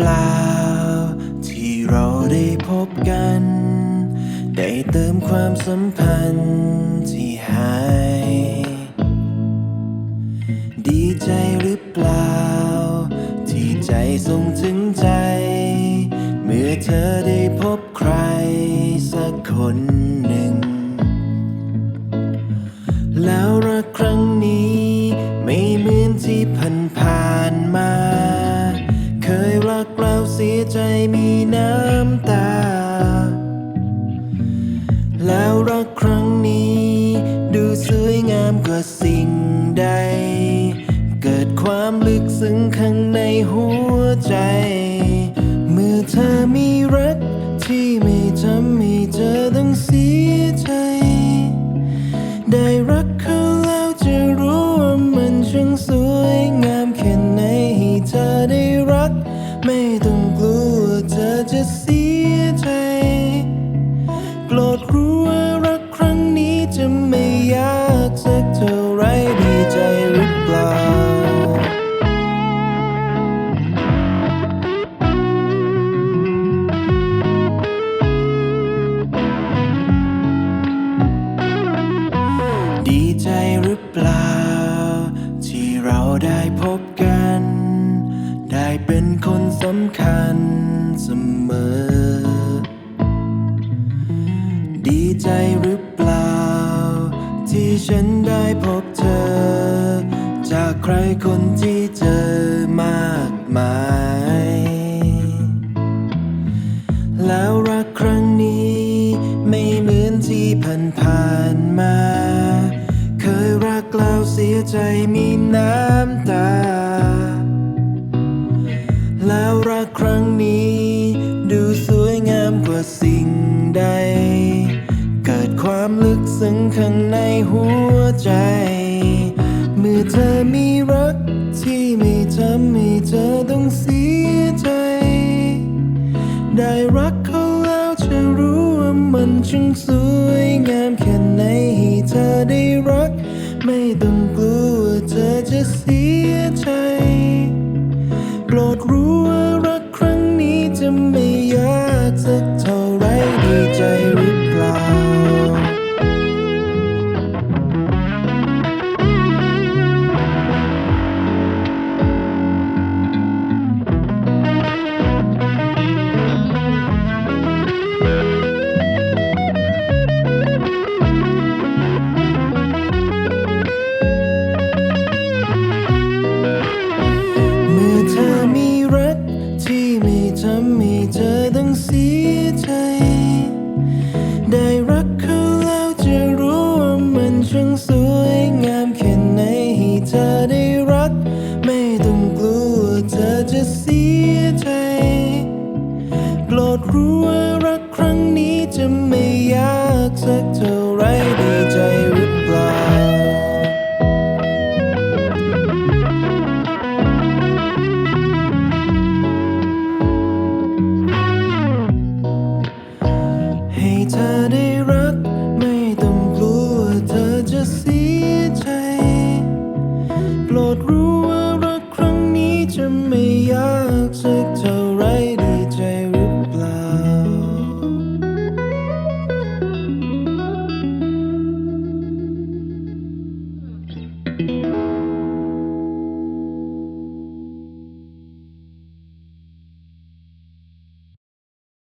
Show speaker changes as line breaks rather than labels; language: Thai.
ปล่า ที่เราได้พบกัน ได้เติมความสัมพันธ์ที่หาย ดีใจหรือเปล่า ที่ใจส่งถึงใจ เมื่อเธอไใจ เมื่อเธอมีรักที่ไม่ทำให้เธอต้องเสียใจ ได้รักเขาแล้วจะรู้ว่ามันช่างสวยงามแค่ไหนให้เธอได้รัก ไม่ต้องกลัวเธอจะเสียใจ โปรดรู้ ดีใจหรือเปล่า ที่เราได้พบกัน ได้เป็นคนสำคัญเสมอ ดีใจหรือเปล่า ที่ฉันได้พบเธอ จากใครคนที่ ใจมีน้ำตา แล้วรักครั้งนี้ ดูสวยงามกว่าสิ่งใด เกิดความลึกซึ้งข้างในหัวใจ เมื่อเธอมีรักที่ไม่ทำให้เธอต้องเสียใจ ได้รักเขาแล้วจะรู้ว่ามันช่างสวยงามแค่ไหนให้เธอได้รัก ไม่ต้องกลัวเธอจะเสียใจ โปรดรู้ว่ารักครั้งนี้จะไม่ยากสักเท่าไรดีใจหรือ